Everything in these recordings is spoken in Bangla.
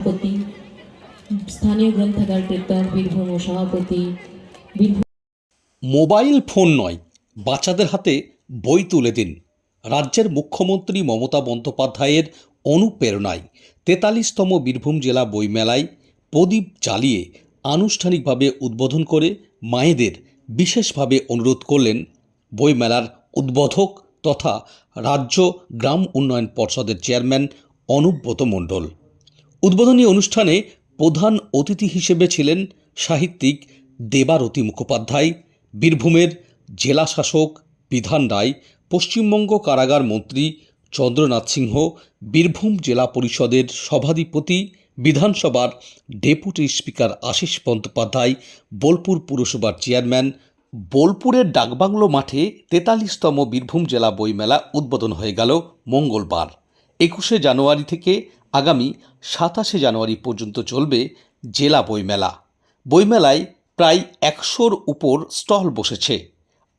সভাপতি, স্থানীয় গ্রন্থাগার কীর্তন বীরভূম সভাপতি মোবাইল ফোন নয়, বাচ্চাদের হাতে বই তুলে দিন। রাজ্যের মুখ্যমন্ত্রী মমতা বন্দ্যোপাধ্যায়ের অনুপ্রেরণায় তেতাল্লিশতম বীরভূম জেলা বইমেলায় প্রদীপ জ্বালিয়ে আনুষ্ঠানিকভাবে উদ্বোধন করে মায়েদের বিশেষভাবে অনুরোধ করলেন বইমেলার উদ্বোধক তথা রাজ্য গ্রাম উন্নয়ন পর্ষদের চেয়ারম্যান অনুব্রত মণ্ডল। উদ্বোধনী অনুষ্ঠানে প্রধান অতিথি হিসেবে ছিলেন সাহিত্যিক দেবারতী মুখোপাধ্যায়, বীরভূমের জেলা শাসক বিধান রায়, পশ্চিমবঙ্গ কারাগার মন্ত্রী চন্দ্রনাথ সিংহ, বীরভূম জেলা পরিষদের সভাধিপতি, বিধানসভার ডেপুটি স্পিকার আশিস বন্দ্যোপাধ্যায়, বোলপুর পুরসভার চেয়ারম্যান, বোলপুরের ডাকবাংলো মাঠে তেতাল্লিশতম বীরভূম জেলা বইমেলা উদ্বোধন হয়ে গেল মঙ্গলবার, একুশে জানুয়ারি থেকে আগামী সাতাশে জানুয়ারি পর্যন্ত চলবে জেলা বইমেলা। বইমেলায় প্রায় একশোর উপর স্টল বসেছে।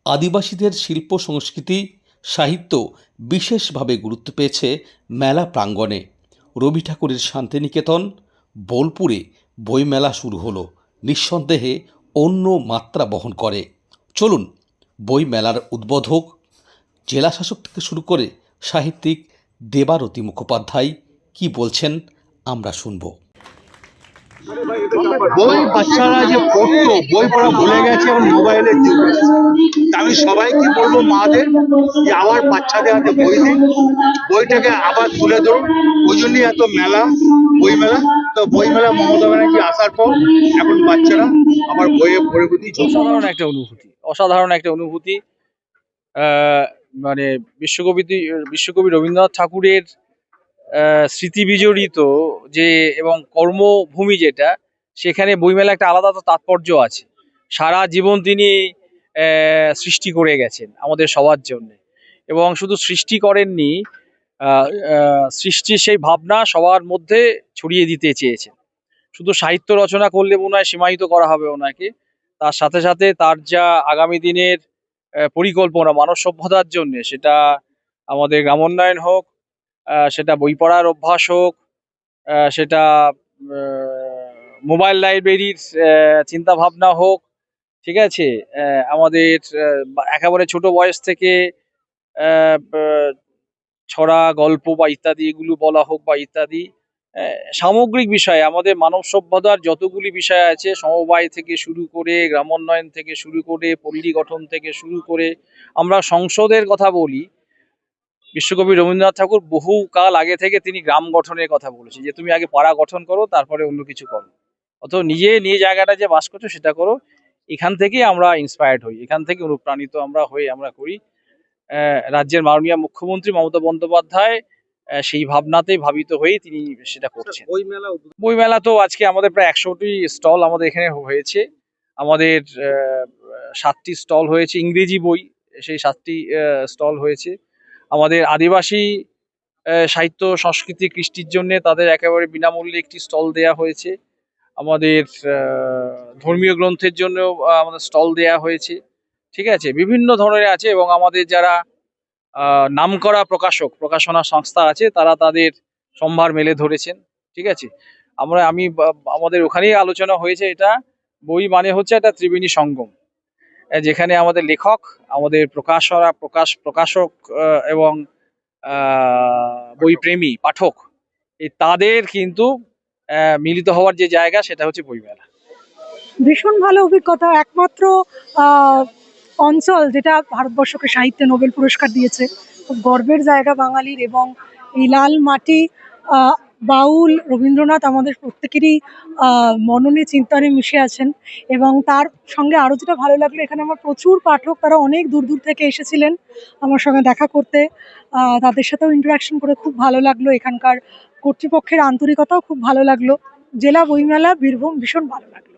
আদিবাসীদের শিল্প সংস্কৃতি, সাহিত্য বিশেষভাবে গুরুত্ব পেয়েছে মেলা প্রাঙ্গণে। রবি ঠাকুরের শান্তিনিকেতন, বোলপুরে বইমেলা শুরু হলো। নিঃসন্দেহে অন্য মাত্রা বহন করে। চলুন, বইমেলার উদ্বোধক, জেলাশাসক থেকে শুরু করে সাহিত্যিক দেবারতী মুখোপাধ্যায় কি বলছেন আমরা শুনব। বই বাচ্চারা যে পড়তো বই পড়া ভুলে গেছে এবং মোবাইলের যুগ আমি সবাইকে বলব মাদের যে আবার বাচ্চাদের হাতে বই দিন। বইটাকে আবার তুলে ধরুন। ওই জন্যই এত মেলা বই মেলা? তো বই মেলা মমতা ব্যানার্জি আসার পর এখন বাচ্চারা আবার বইয়ে পড়ে প্রতি অসাধারণ একটা অনুভূতি অসাধারণ একটা অনুভূতি। আহ, মানে বিশ্বকবি বিশ্বকবি রবীন্দ্রনাথ ঠাকুরের স্মৃতি বিজড়িত যে এবং কর্মভূমি যেটা, সেখানে বইমেলা একটা আলাদা তো তাৎপর্য আছে। সারা জীবন তিনি সৃষ্টি করে গেছেন আমাদের সবার জন্য। এবং শুধু সৃষ্টি করেননি সৃষ্টির সেই ভাবনা সবার মধ্যে ছড়িয়ে দিতে চেয়েছেন। শুধু সাহিত্য রচনা করলে মনে হয় সীমায়িত করা হবে ওনাকে, তার সাথে সাথে তার যা আগামী দিনের পরিকল্পনা, মানব সভ্যতার জন্য, সেটা আমাদের গ্রামোন্নয়ন হোক সেটা বই পড়ার অভ্যাস হোক সেটা মোবাইল লাইব্রেরির চিন্তা ভাবনা হোক, ঠিক আছে? আমাদের একেবারে ছোট বয়স থেকে ছড়া, গল্প বা ইত্যাদি এগুলো বলা হোক বা ইত্যাদি সামগ্রিক বিষয়ে, আমাদের মানব সভ্যতার যতগুলি বিষয় আছে, সমবায় থেকে শুরু করে, গ্রামোন্নয়ন থেকে শুরু করে, পল্লী গঠন থেকে শুরু করে, আমরা সংসদের কথা বলি বিশ্বকবি রবীন্দ্রনাথ ঠাকুর বহু কাল আগে থেকে তিনি গ্রাম গঠনের কথা বলেছেন যে তুমি আগে পাড়া গঠন করো তারপরে অন্য কিছু করো। অত নিজে নিজ জায়গাটা যে বাস করছ সেটা করো। এখান থেকেই আমরা ইন্সপায়ার্ড হই এখান থেকে অনুপ্রাণিত আমরা হয়ে আমরা করি। রাজ্যের মাননীয় মুখ্যমন্ত্রী মমতা বন্দ্যোপাধ্যায় সেই ভাবনাতেই ভাবিত হয়েই তিনি সেটা করছেন। বই মেলা বইমেলা তো আজকে আমাদের প্রায় একশোটি স্টল আমাদের এখানে হয়েছে। আমাদের সাতটি স্টল হয়েছে ইংরেজি বই সেই সাতটি স্টল হয়েছে। আমাদের আদিবাসী সাহিত্য, সংস্কৃতি, কৃষ্টির জন্য তাদের একেবারে বিনামূল্যে একটি স্টল দেয়া হয়েছে। আমাদের ধর্মীয় গ্রন্থের জন্য আমাদের স্টল দেয়া হয়েছে। ঠিক আছে? বিভিন্ন ধরনের আছে এবং আমাদের যারা নামকরা প্রকাশক, প্রকাশনা সংস্থা আছে, তারা তাদের সম্ভার মেলে ধরেছেন। ঠিক আছে? আমরা, আমি আমাদের ওখানেই আলোচনা হয়েছে এটা। বই মানে হচ্ছে একটা ত্রিবেণী সঙ্গম। যেখানে আমাদের লেখক আমাদের প্রকাশরা প্রকাশ প্রকাশক এবং বইপ্রেমী পাঠক এই তাদের কিন্তু মিলিত হওয়ার যে জায়গা সেটা হচ্ছে বইমেলা। ভীষণ ভালো অভিজ্ঞতা একমাত্র আহ, অঞ্চল যেটা ভারতবর্ষকে সাহিত্যে নোবেল পুরস্কার দিয়েছে খুব গর্বের জায়গা বাঙালির এবং এই লাল মাটি আহ, বাউল, রবীন্দ্রনাথ আমাদের প্রত্যেকেরই মননে চিন্তনে মিশে আছেন এবং তার সঙ্গে আরও যেটা ভালো লাগল, এখানে আমার প্রচুর পাঠক, তারা অনেক দূর দূর থেকে এসেছিলেন আমার সঙ্গে দেখা করতে। তাদের সাথেও ইন্টারাকশন করে খুব ভালো লাগল, এখানকার কর্তৃপক্ষের আন্তরিকতাও খুব ভালো লাগল। জেলা বইমেলা, বীরভূম, ভীষণ ভালো লাগল।